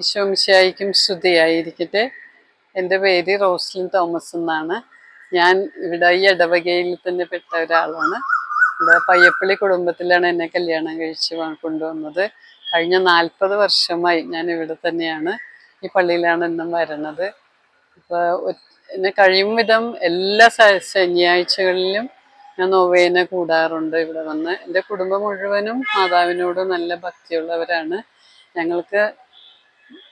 വിശ്വമിശായിക്കും ശ്രുതിയായിരിക്കട്ടെ എന്റെ പേര് റോസ്ലിൻ തോമസ് എന്നാണ്. ഞാൻ ഇവിടെ ഈ ഇടവകയിൽ തന്നെ പെട്ട ഒരാളാണ്. ഇവിടെ പയ്യപ്പള്ളി കുടുംബത്തിലാണ് എന്നെ കല്യാണം കഴിച്ച് കൊണ്ടുവന്നത്. കഴിഞ്ഞ നാൽപ്പത് വർഷമായി ഞാൻ ഇവിടെ തന്നെയാണ്. ഈ പള്ളിയിലാണ് എന്നും വരണത് ഇപ്പോൾ എന്നെ കഴിയും വിധം എല്ലാ ശനിയാഴ്ചകളിലും ഞാൻ നൊവേന കൂടാറുണ്ട് ഇവിടെ വന്ന്. എന്റെ കുടുംബം മുഴുവനും മാതാവിനോട് നല്ല ഭക്തിയുള്ളവരാണ്. ഞങ്ങൾക്ക്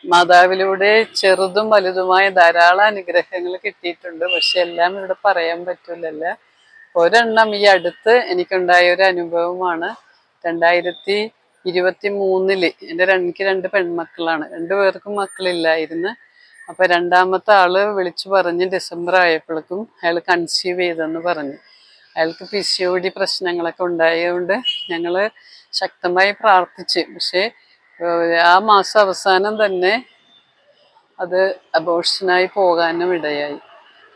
മാതാവിലൂടെ ചെറുതും വലുതുമായ ധാരാളം അനുഗ്രഹങ്ങൾ കിട്ടിയിട്ടുണ്ട്. പക്ഷെ എല്ലാം ഇവിടെ പറയാൻ പറ്റൂലല്ല. ഒരെണ്ണം ഈ അടുത്ത് എനിക്കുണ്ടായ ഒരു അനുഭവമാണ്. രണ്ടായിരത്തി ഇരുപത്തി മൂന്നിൽ എന്റെ എനിക്ക് രണ്ട് പെൺമക്കളാണ്. രണ്ടു പേർക്കും മക്കളില്ലായിരുന്നു. അപ്പൊ രണ്ടാമത്തെ ആൾ വിളിച്ചു പറഞ്ഞ് ഡിസംബർ ആയപ്പോഴേക്കും അയാൾ കൺസീവ് ചെയ്തെന്ന് പറഞ്ഞു. അയാൾക്ക് പി സി ഒ ഡി പ്രശ്നങ്ങളൊക്കെ ഉണ്ടായതുകൊണ്ട് ഞങ്ങൾ ശക്തമായി പ്രാർത്ഥിച്ച്. പക്ഷേ ആ മാസം അവസാനം തന്നെ അത് അബോർഷനായി പോകാനും ഇടയായി.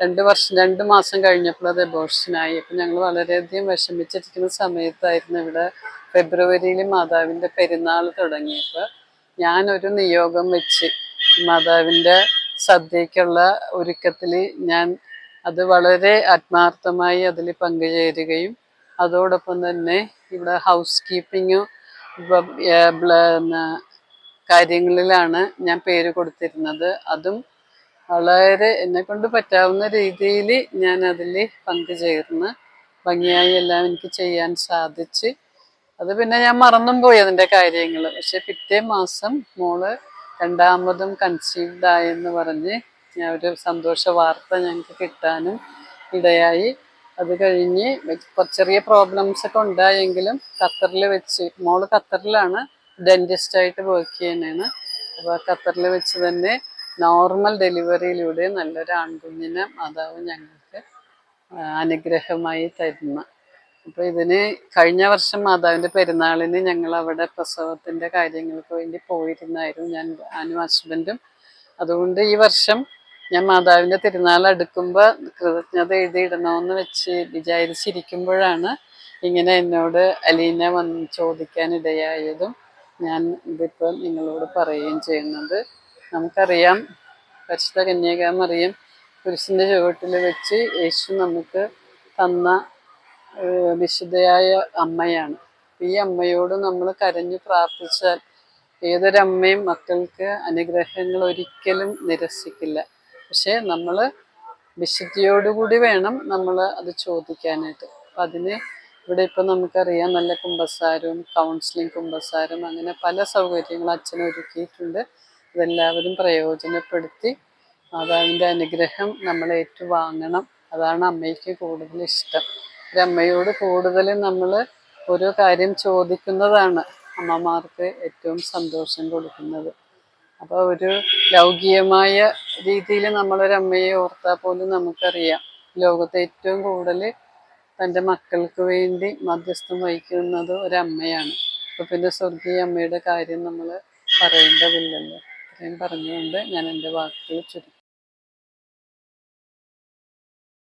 രണ്ട് വർഷം രണ്ട് മാസം കഴിഞ്ഞപ്പോൾ അത് അബോർഷനായി അപ്പം ഞങ്ങൾ വളരെയധികം വിഷമിച്ചിരിക്കുന്ന സമയത്തായിരുന്നു ഇവിടെ ഫെബ്രുവരിയിൽ മാതാവിന്റെ പെരുന്നാൾ തുടങ്ങിയപ്പോൾ ഞാനൊരു നിയോഗം വെച്ച് മാതാവിന്റെ സദ്യക്കുള്ള ഒരുക്കത്തിൽ ഞാൻ അത് വളരെ ആത്മാർത്ഥമായി അതിൽ പങ്കുചേരുകയും അതോടൊപ്പം തന്നെ ഇവിടെ ഹൗസ് കീപ്പിങ്ങും കാര്യങ്ങളിലാണ് ഞാൻ പേര് കൊടുത്തിരുന്നത്. അതും വളരെ എന്നെ കൊണ്ട് പറ്റാവുന്ന രീതിയിൽ ഞാൻ അതിൽ പങ്കുചേർന്ന് ഭംഗിയായി എല്ലാം എനിക്ക് ചെയ്യാൻ സാധിച്ച്. അത് പിന്നെ ഞാൻ മറന്നും പോയി അതിന്റെ കാര്യങ്ങൾ പക്ഷെ പിറ്റേ മാസം മോൾ രണ്ടാമതും കൺസീവ്ഡ് ആയെന്ന് പറഞ്ഞ് ഞാൻ ഒരു സന്തോഷ വാർത്ത ഞങ്ങൾക്ക് കിട്ടാനും ഇടയായി. അത് കഴിഞ്ഞ് കുറച്ച് ചെറിയ പ്രോബ്ലംസ് ഒക്കെ ഉണ്ടായെങ്കിലും ഖത്തറിൽ വെച്ച് മോൾ ഖത്തറിലാണ് ഡെന്റിസ്റ്റ് ആയിട്ട് വർക്ക് ചെയ്യുന്നതാണ് അപ്പോൾ ഖത്തറിൽ വെച്ച് തന്നെ നോർമൽ ഡെലിവറിയിലൂടെ നല്ലൊരു ആൺകുഞ്ഞിനെ മാതാവ് ഞങ്ങൾക്ക് അനുഗ്രഹമായി തരുന്ന. അപ്പോൾ ഇതിന് കഴിഞ്ഞ വർഷം മാതാവിന്റെ പെരുന്നാളിന് ഞങ്ങൾ അവിടെ പ്രസവത്തിന്റെ കാര്യങ്ങൾക്ക് വേണ്ടി പോയിരുന്നായിരുന്നു ഞാൻ ഞാനും ഹസ്ബൻഡും അതുകൊണ്ട് ഈ വർഷം ഞാൻ മാതാവിന്റെ തിരുനാൾ അടുക്കുമ്പോൾ കൃതജ്ഞത എഴുതിയിടണമെന്ന് വെച്ച് വിചാരിച്ചിരിക്കുമ്പോഴാണ് ഇങ്ങനെ എന്നോട് അലീന വന്ന് ചോദിക്കാനിടയായതും ഞാൻ ഇതിപ്പോൾ നിങ്ങളോട് പറയുകയും ചെയ്യുന്നത്. നമുക്കറിയാം പരിശുദ്ധ കന്യാകാമറിയം പുരുഷന്റെ ചുവട്ടിൽ വെച്ച് യേശു നമുക്ക് തന്ന വിശുദ്ധയായ അമ്മയാണ്. ഈ അമ്മയോട് നമ്മൾ കരഞ്ഞു പ്രാർത്ഥിച്ചാൽ ഏതൊരമ്മയും മക്കൾക്ക് അനുഗ്രഹങ്ങൾ ഒരിക്കലും നിരസിക്കില്ല. പക്ഷേ നമ്മൾ വിശുദ്ധിയോടുകൂടി വേണം നമ്മൾ അത് ചോദിക്കാനായിട്ട്. അപ്പം അതിന് ഇവിടെ ഇപ്പം നമുക്കറിയാം നല്ല കുമ്പസാരവും കൗൺസിലിംഗ് കുമ്പസാരം അങ്ങനെ പല സൗകര്യങ്ങളും അച്ഛൻ ഒരുക്കിയിട്ടുണ്ട്. ഇതെല്ലാവരും പ്രയോജനപ്പെടുത്തി മാതാവിന്റെ അനുഗ്രഹം നമ്മൾ ഏറ്റുവാങ്ങണം. അതാണ് അമ്മയ്ക്ക് കൂടുതൽ ഇഷ്ടം ഒരു അമ്മയോട് കൂടുതൽ നമ്മൾ ഓരോ കാര്യം ചോദിക്കുന്നതാണ് അമ്മമാർക്ക് ഏറ്റവും സന്തോഷം കൊടുക്കുന്നത്. അപ്പോൾ ഒരു ലൗകികമായ രീതിയിൽ നമ്മളൊരമ്മയെ ഓർത്താൽ പോലും നമുക്കറിയാം. ലോകത്തെ ഏറ്റവും കൂടുതൽ തന്റെ മക്കൾക്ക് വേണ്ടി മധ്യസ്ഥം വഹിക്കുന്നത് ഒരമ്മയാണ്. അപ്പോൾ പിന്നെ സ്വർഗീയ അമ്മയുടെ കാര്യം നമ്മൾ പറയേണ്ടതില്ലല്ലോ. ഇത്രയും പറഞ്ഞുകൊണ്ട് ഞാൻ എന്റെ വാക്കുകൾ ചുരുക്കി.